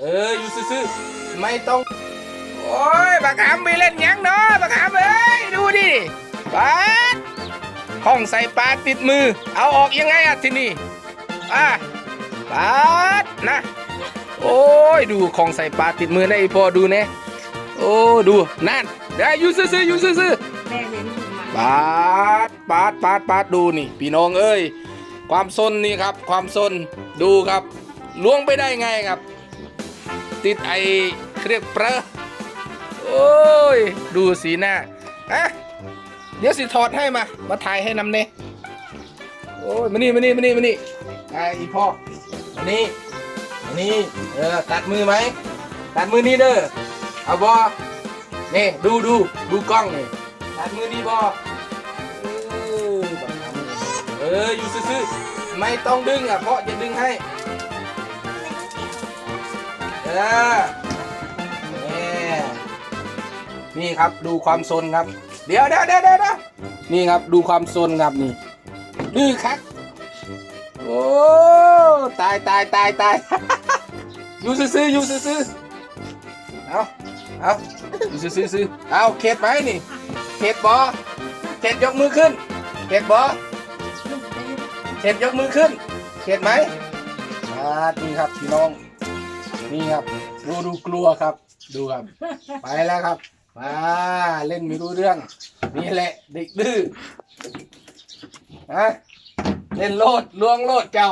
เอออยู่ซื่อๆไม่ต้อง โอ้ยบักหามไปเล่นหยังเนาะบักหามเอ้ยดูดิปาดห้องใส่ปลาติดมือ เอาออกยังไงอะทีนี่อะปาดนะ โอ้ยดูของใส่ปลาติดมือนะไอพ่อดูเนี่ยโอ้ดูนั่นได้อยู่ซื่อๆอยู่ซื่อๆ แม่เลี้ยงดูมาปาดปาดปาดปาดดูนี่ พี่น้องเอ้ย ความซนนี่ครับ ความซนดูครับล้วงไปได้ไงครับ ติดไอเครียกเปรอะโอ้ย ดูสีหน้าอะเดี๋ยวสิถอดให้มา มาถ่ายให้นำเน่โอ้ยมานี่มานี่มานี่มานี่ไออีพ่อมานี่มานี่เออตัดมือไหมตัดมือนี่เด้อเอาบอนี่ดูดูดูกล้องนี่ตัดมือดีบอเออบังคับมือเอออยู่ซื่อๆไม่ต้องดึงอะเพราะจะดึงให้ ออนี่นี่ครับดูความซนครับ เดี๋ยวเดี๋ยวเดี๋ยวเดี๋ยวนี่ครับดูความซนครับนี่ดื้อคักโอ้ตายตายตายตายอยู่ซื่ออยู่ซื่อเอาเอาอยู่ซื่อๆเอาเข็ดไหมนี่เข็ดบอเข็ดยกมือขึ้นเข็ดบอเข็ดยกมือขึ้นเข็ดไหมอ่านี่ครับพี่น้อง นี่ครับ ดูดูกลัวครับ ดูครับ ไปแล้วครับมาเล่นไม่รู้เรื่อง นี่แหละเด็กดื้อฮะเล่นโลดลวงโลดเจ้า